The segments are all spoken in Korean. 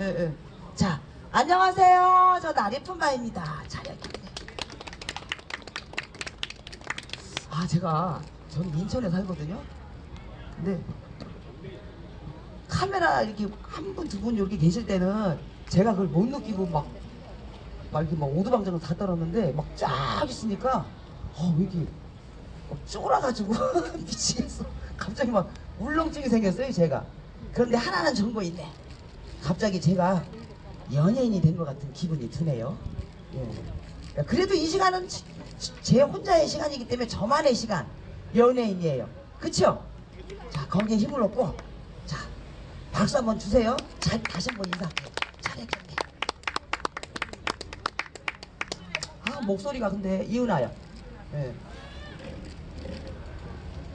예, 예. 자, 안녕하세요. 저 나리푼바입니다. 자, 여기. 아, 제가, 저는 인천에 살거든요. 근데, 카메라 이렇게 한 분, 두 분 이렇게 계실 때는 제가 그걸 못 느끼고 막, 막 이렇게 막 오두방정을 다 떨었는데 막 쫙 있으니까, 어, 왜 이렇게 막 쫄아가지고 미치겠어. 갑자기 막 울렁증이 생겼어요, 제가. 그런데 하나는 정보 있네. 갑자기 제가 연예인이 된 것 같은 기분이 드네요. 예. 그래도 이 시간은 지- 지- 제 혼자의 시간이기 때문에 저만의 시간. 연예인이에요. 그쵸? 자, 거기에 힘을 얻고, 자, 박수 한번 주세요. 자, 다시 한번 인사할게요. 잘했겠네. 아, 목소리가 근데 이은아요. 예.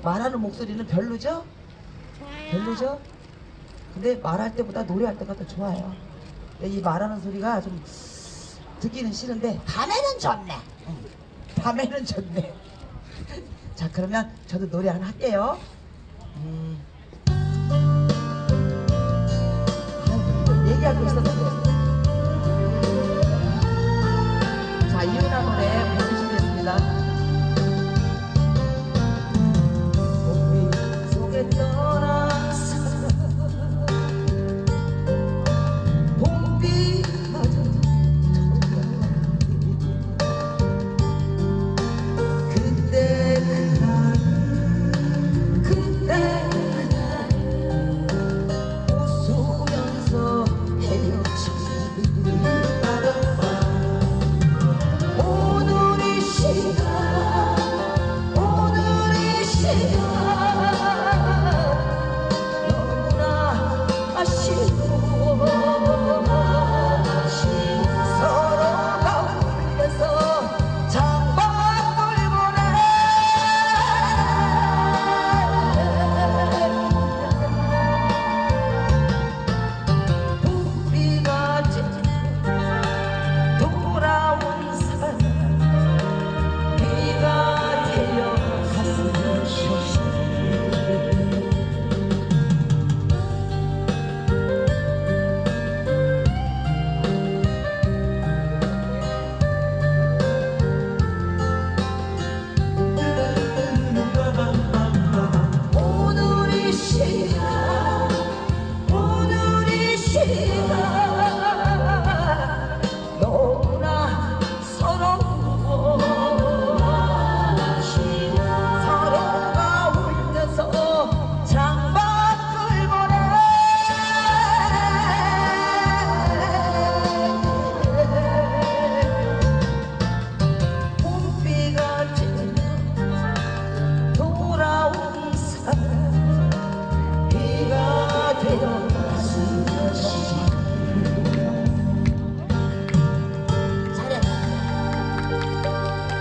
말하는 목소리는 별로죠? 별로죠? 근데 말할 때보다 노래할 때가 더 좋아요. 이 말하는 소리가 좀 듣기는 싫은데 밤에는 좋네. 응. 밤에는 좋네. 자 그러면 저도 노래 하나 할게요. 음. 이거 얘기하고 있었는데